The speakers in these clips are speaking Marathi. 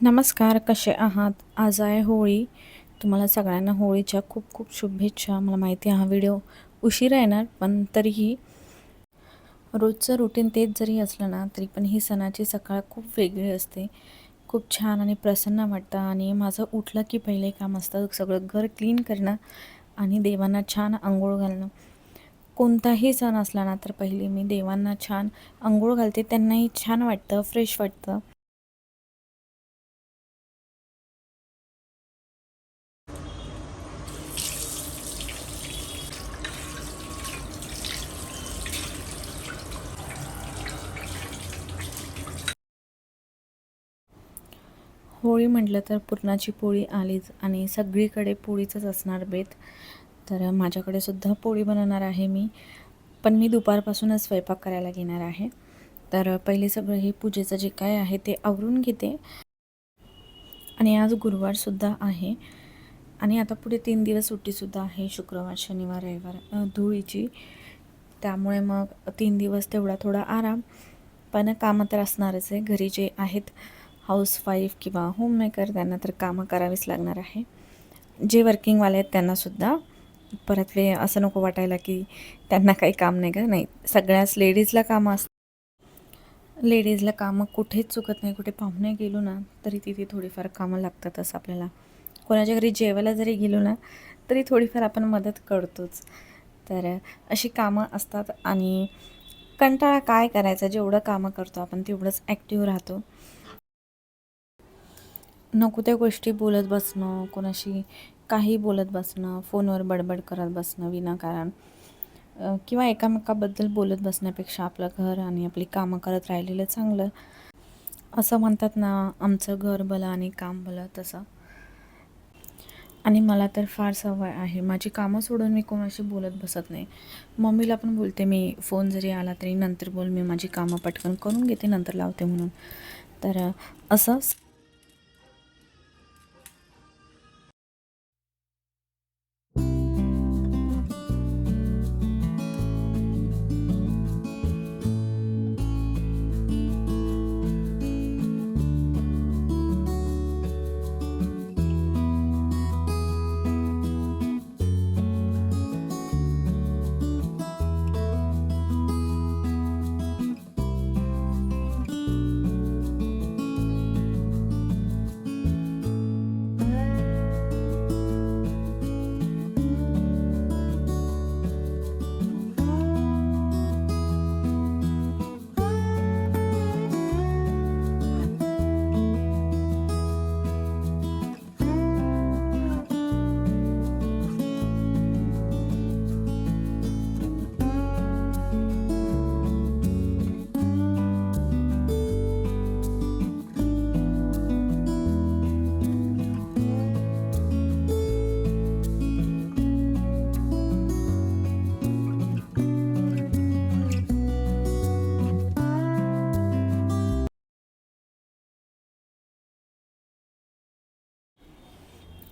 नमस्कार कसे आहात? आज आहे होळी. तुम्हाला सगळ्यांना होळीच्या खूप खूप शुभेच्छा. मला माहिती हा व्हिडिओ उशिरा येणार पण तरीही रोजचं रुटीन तेच जरी असलं ना तरी पण ही सणाची सकाळ खूप वेगळी असते. खूप छान आणि प्रसन्न वाटतं आणि माझं उठलं की पहिले काम असतं सगळं घर क्लीन करणं आणि देवांना छान आंघोळ घालणं. कोणताही सण असला ना तर पहिले मी देवांना छान आंघोळ घालते. त्यांनाही छान वाटतं फ्रेश वाटतं. होळी म्हटलं तर पुरणाची पोळी आलीच आणि सगळीकडे पोळीचंच असणार बेत. तर माझ्याकडे सुद्धा पोळी बनवणार आहे मी. पण मी दुपारपासूनच स्वयंपाक करायला घेणार आहे. तर पहिले सगळं हे पूजेचं जे काय आहे ते आवरून घेते. आणि आज गुरुवारसुद्धा आहे. आणि आता पुढे तीन दिवस सुट्टीसुद्धा आहे शुक्रवार शनिवार रविवार धुळीची. त्यामुळे मग तीन दिवस तेवढा थोडा आराम. पण कामं तर असणारच आहे घरी जे आहेत हाऊसवाईफ किंवा होममेकर त्यांना तर कामं करावीच लागणार आहे. जे वर्किंगवाले आहेत त्यांनासुद्धा परत वे असं नको वाटायला की त्यांना काही काम नाही का? नाही सगळ्याच लेडीजला कामं असतात. लेडीजला कामं कुठेच चुकत नाही. कुठे पाहुणे गेलो ना तरी तिथे थोडीफार कामं लागतातच आपल्याला. कोणाच्या घरी जेवायला जरी गेलो ना तरी थोडीफार आपण मदत करतोच. तर अशी कामं असतात आणि कंटाळा काय करायचा? जेवढं कामं करतो आपण तेवढंच ॲक्टिव्ह राहतो. नको त्या गोष्टी बोलत बसणं कोणाशी काही बोलत बसणं फोनवर बडबड करत बसणं विनाकारण. किंवा एकामेकाबद्दल बोलत बसण्यापेक्षा आपलं घर आणि आपली कामं करत राहिलेलं चांगलं. असं म्हणतात ना आमचं घर भलं आणि काम भलं तसं. आणि मला तर फार सवय आहे. माझी कामं सोडून मी कोणाशी बोलत बसत नाही. मम्मीला पण बोलते मी फोन जरी आला तरी नंतर बोल मी माझी कामं पटकन करून घेते नंतर लावते म्हणून. तर असंच असं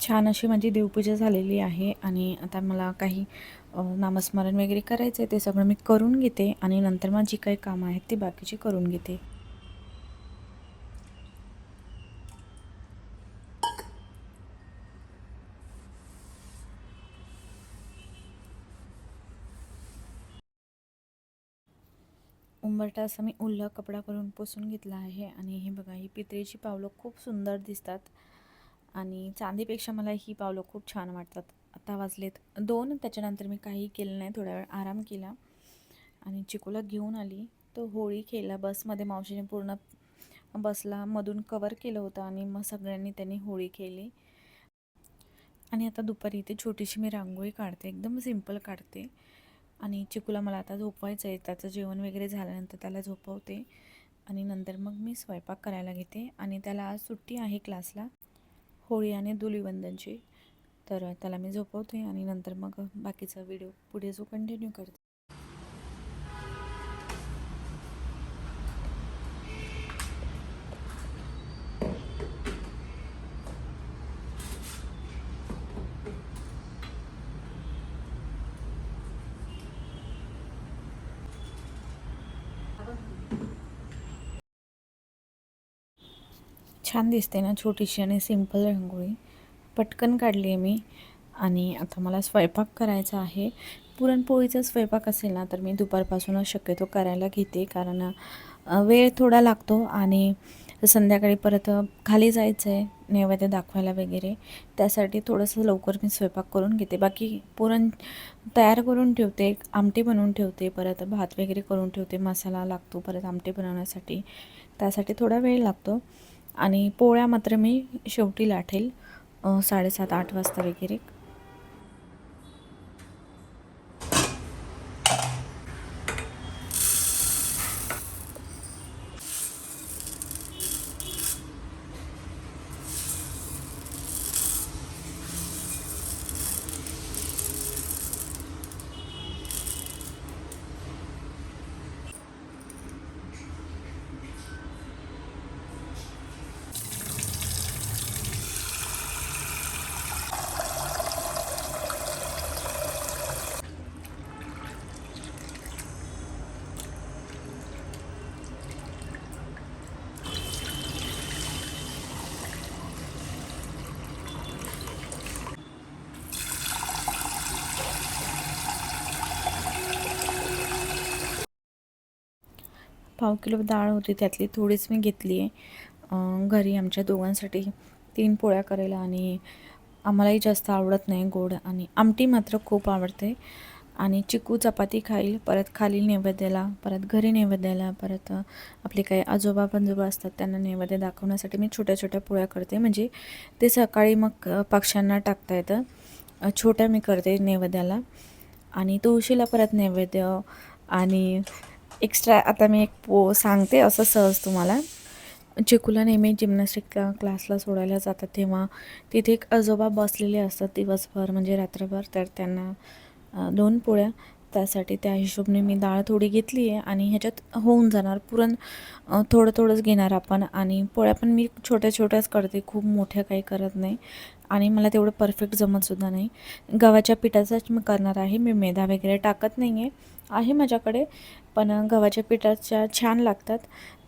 छान अशी माझी देवपूजा झालेली आहे आणि आता मला काही नामस्मरण वगैरे करायचं आहे ते सगळं मी करून घेते आणि नंतर मग जी काही कामं आहेत ती बाकीची करून घेते. उंबरटा असं मी उल्ला कपडा करून पुसून घेतला आहे आणि हे बघा ही पितळीची पावलं खूप सुंदर दिसतात. आणि चांदीपेक्षा मला ही पावलं खूप छान वाटतात. आता वाजलेत दोन त्याच्यानंतर मी काही केलं नाही थोडा वेळ आराम केला आणि चिकूला घेऊन आली. तो होळी खेळला बसमध्ये मावशीने पूर्ण बसला मधून कवर केलं होतं आणि मग सगळ्यांनी त्यांनी होळी खेळली आणि आता दुपारी इथे छोटीशी मी रांगोळी काढते एकदम सिंपल काढते. आणि चिकूला मला आता झोपवायचं आहे त्याचं जेवण वगैरे झाल्यानंतर त्याला झोपवते. आणि नंतर मग मी स्वयंपाक करायला घेते. आणि त्याला आज सुट्टी आहे क्लासला होळी आणि धुलीवंदनची तर त्याला मी झोपवते आणि नंतर मग बाकीचा व्हिडिओ पुढे जो कंटिन्यू करते. छान दिसते ना छोटीशी आणि सिंपल रांगोळी. पटकन काढली आहे मी. आणि आता मला स्वयंपाक करायचा आहे. पुरणपोळीचा स्वयंपाक असेल ना तर मी दुपारपासूनच शक्यतो करायला घेते. कारण वेळ थोडा लागतो आणि संध्याकाळी परत खाली जायचं आहे नैवेद्य दाखवायला वगैरे. त्यासाठी थोडंसं लवकर मी स्वयंपाक करून घेते. बाकी पुरण तयार करून ठेवते आमटी बनवून ठेवते परत भात वगैरे करून ठेवते. मसाला लागतो परत आमटी बनवण्यासाठी. त्यासाठी थोडा वेळ लागतो. आणि पोळ्या मात्र मी शेवटी लाटेल साडेसात आठ वाजता वगैरे. पाव किलो डाळ होती त्यातली थोडीच मी घेतली आहे. घरी आमच्या दोघांसाठी तीन पोळ्या करायला आणि आम्हालाही जास्त आवडत नाही गोड आणि आमटी मात्र खूप आवडते. आणि चिकू चपाती खाईल परत खाली नैवेद्याला परत घरी नैवेद्याला परत आपले काही आजोबा पंजोबा असतात त्यांना नैवेद्य दाखवण्यासाठी मी छोट्या छोट्या पोळ्या करते. म्हणजे ते सकाळी मग पक्ष्यांना टाकता येतं. छोट्या मी करते नैवेद्याला. आणि तुळशीला परत नैवेद्य आणि एक्स्ट्रा आता मी एक पो सांगते असं सहज तुम्हाला. चिकूला नेहमी जिम्नॅस्टिक क्लासला सोडायला जातात तेव्हा तिथे एक आजोबा बसलेले असतात दिवसभर म्हणजे रात्रभर तर त्यांना दोन पोळ्या. त्यासाठी त्या हिशोबने मी डाळ थोडी घेतली आहे आणि ह्याच्यात होऊन जाणार पुरण थोडं थोडंच घेणार आपण. आणि पोळ्या पण मी छोट्या छोट्याच करते खूप मोठ्या काही करत नाही. आणि मला तेवढं परफेक्ट जमतसुद्धा नाही. गव्हाच्या पिठाचाच मी करणार आहे. मी मैदा वगैरे टाकत नाही आहे आहे माझ्याकडे पण गव्हाच्या पिठाच्या छान लागतात.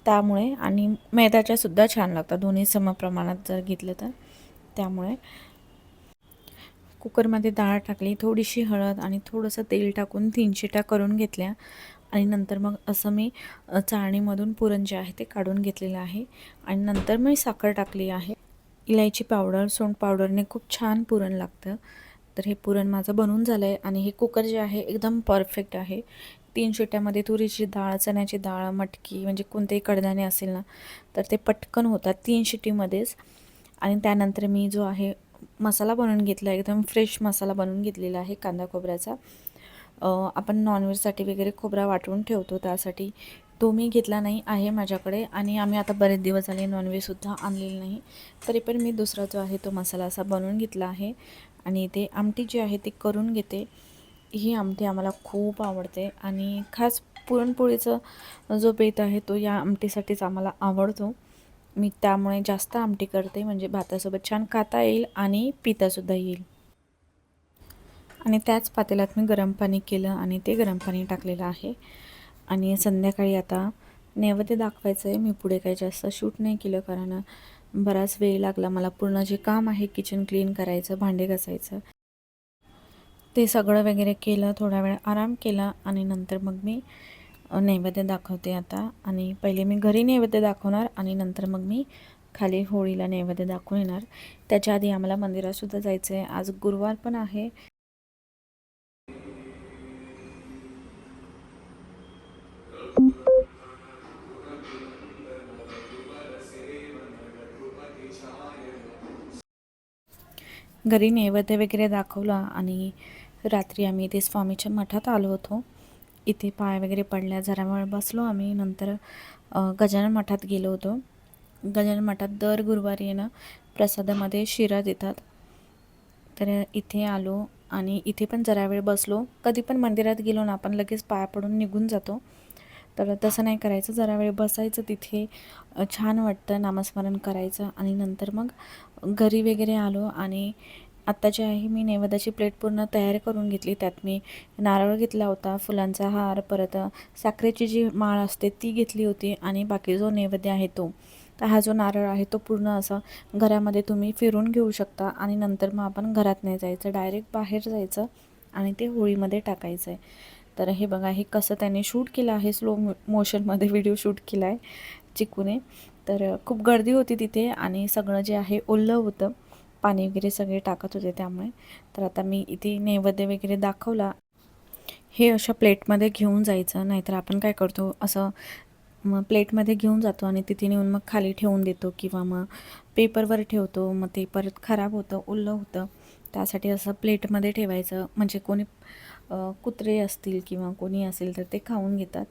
त्यामुळे आणि मैद्याच्यासुद्धा छान लागतात. दोन्ही समप्रमाणात जर घेतलं तर. त्यामुळे कुकरमध्ये डाळ टाकली थोडीशी हळद आणि थोडंसं तेल टाकून तीन शिट्या करून घेतल्या. आणि नंतर मग असं मी चाळणीमधून पुरण जे आहे ते काढून घेतलेलं आहे. आणि नंतर मी साखर टाकली आहे. इलायची पावडर सोंड पावडरने खूप छान पुरण लागतं. तर हे पुरण माझं बनून झालं आहे आणि हे कुकर जे आहे एकदम परफेक्ट आहे. तीन शिट्यामध्ये तुरीची डाळ चण्याची डाळ मटकी म्हणजे कोणतेही कडधान्य असेल ना तर ते पटकन होतात तीन शिटीमध्येच आणि त्यानंतर मी जो आहे मसाला बनवून घेतला एकदम फ्रेश मसाला बनवून घेतलेला आहे कांदा खोबऱ्याचा. आपण नॉनव्हेजसाठी वगैरे खोबरा वाटून ठेवतो त्यासाठी तो मी घेतला नाही आहे माझ्याकडे आणि आम्ही आता बरेच दिवस झाले नॉनव्हेजसुद्धा आणलेलं नाही. तरी पण मी दुसरा जो आहे तो मसाला असा बनवून घेतला आहे आणि ते आमटी जी आहे ती करून घेते. ही आमटी आम्हाला खूप आवडते आणि खास पुरणपोळीचा जो बेत आहे तो या आमटीसाठीच आम्हाला आवडतो. मी त्यामुळे जास्त आमटी करते म्हणजे भातासोबत छान खाता येईल आणि पितासुद्धा येईल. आणि त्याच पातेल्यात मी गरम पाणी केलं आणि ते गरम पाणी टाकलेलं आहे. आणि संध्याकाळी आता नैवेद्य दाखवायचं आहे मी पुढे काही जास्त शूट नाही केलं कारण बराच वेळ लागला. मला पूर्ण जे काम आहे किचन क्लीन करायचं भांडे घासायचं ते सगळं वगैरे केलं थोडा वेळ आराम केला आणि नंतर मग मी नैवेद्य दाखवते आता. आणि पहिले मी घरी नैवेद्य दाखवणार आणि नंतर मग मी खाली होळीला नैवेद्य दाखवून येणार. त्याच्या आधी आम्हाला मंदिरातसुद्धा जायचं आहे आज गुरुवार पण आहे. घरी नैवेद्य वगैरे दाखवला आणि रात्री आम्ही इथे स्वामीच्या मठात आलो होतो. इथे पाय वगैरे पडल्या जरा वेळ बसलो आम्ही. नंतर गजानन मठात गेलो होतो. गजानन मठात दर गुरुवारी ना प्रसादामध्ये शिरा देतात. तर इथे आलो आणि इथे पण जरा वेळ बसलो. कधी पण मंदिरात गेलो ना आपण लगेच पाया पडून निघून जातो. तर तसं नाही करायचं. जरा वेळ बसायचं तिथे. छान वाटतं नामस्मरण करायचं आणि नंतर मग घरी वगैरे आलो आणि आत्ता जे आहे मी नैवेद्याची प्लेट पूर्ण तयार करून घेतली. त्यात मी नारळ घेतला होता फुलांचा हार परत साखरेची जी माळ असते ती घेतली होती आणि बाकी जो नैवेद्य आहे तो. तर हा जो नारळ आहे तो पूर्ण असा घरामध्ये तुम्ही फिरून घेऊ शकता आणि नंतर मग आपण घरात नाही जायचं. डायरेक्ट बाहेर जायचं आणि ते होळीमध्ये टाकायचं आहे तर हे बघा हे कसं त्याने शूट केलं आहे स्लो मो मोशनमध्ये व्हिडिओ शूट केला आहे चिकूने. तर खूप गर्दी होती तिथे आणि सगळं जे आहे ओलं होतं. पाणी वगैरे सगळे टाकत होते त्यामुळे. तर आता मी इथे नैवेद्य वगैरे दाखवला. हे अशा प्लेटमध्ये घेऊन जायचं नाहीतर आपण काय करतो असं मग प्लेटमध्ये घेऊन जातो आणि तिथे नेऊन मग खाली ठेवून देतो किंवा मग पेपरवर ठेवतो. मग ते परत खराब होतं ओलं होतं. त्यासाठी असं प्लेटमध्ये ठेवायचं. म्हणजे कोणी कुत्रे असतील किंवा कोणी असेल तर ते खाऊन घेतात.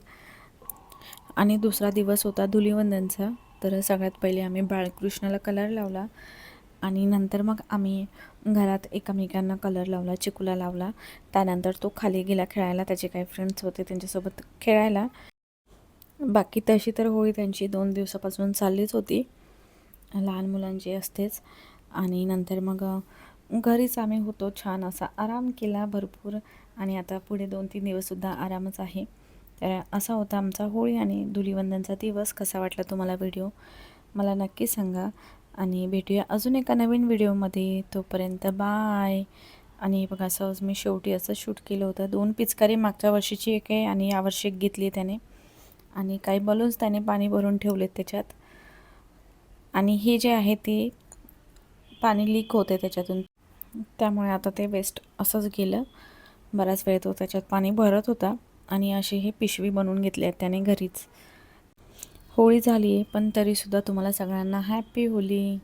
आणि दुसरा दिवस होता धुलिवंदनचा. तर सगळ्यात पहिले आम्ही बाळकृष्णाला कलर लावला. आणि नंतर मग आम्ही घरात एकमेकांना कलर लावला चिकूला लावला. त्यानंतर तो खाली गेला खेळायला. त्याचे काही फ्रेंड्स होते त्यांच्यासोबत खेळायला. बाकी तशी तर होळी त्यांची दोन दिवसापासून चाललीच होती. लहान मुलांची असतेच. आणि नंतर मग घरीच आम्ही होतो छान असा आराम केला भरपूर आणि आता पुढे दोन तीन दिवससुद्धा आरामच आहे. तर असा होता आमचा होळी आणि धुलीवंदनचा दिवस. कसा वाटला तुम्हाला व्हिडिओ? मला नक्की सांगा. आणि भेटूया अजून एका नवीन व्हिडिओमध्ये. तोपर्यंत बाय. आणि बघा सहज मी शेवटी असं शूट केलं होतं. दोन पिचकारी मागच्या वर्षीची एक आहे आणि यावर्षी एक घेतली त्याने. आणि काही बलून्स त्याने पाणी भरून ठेवलेत त्याच्यात. आणि हे जे आहे ते पाणी लीक होते त्याच्यातून. त्यामुळे आता ते वेस्ट असंच गेलं. बराच वेळ तो त्याच्यात पाणी भरत होता आणि अशी हे पिशवी बनवून घेतली आहे त्याने घरीच. होळी झाली आहे पण तरीसुद्धा तुम्हाला सगळ्यांना हॅपी होली.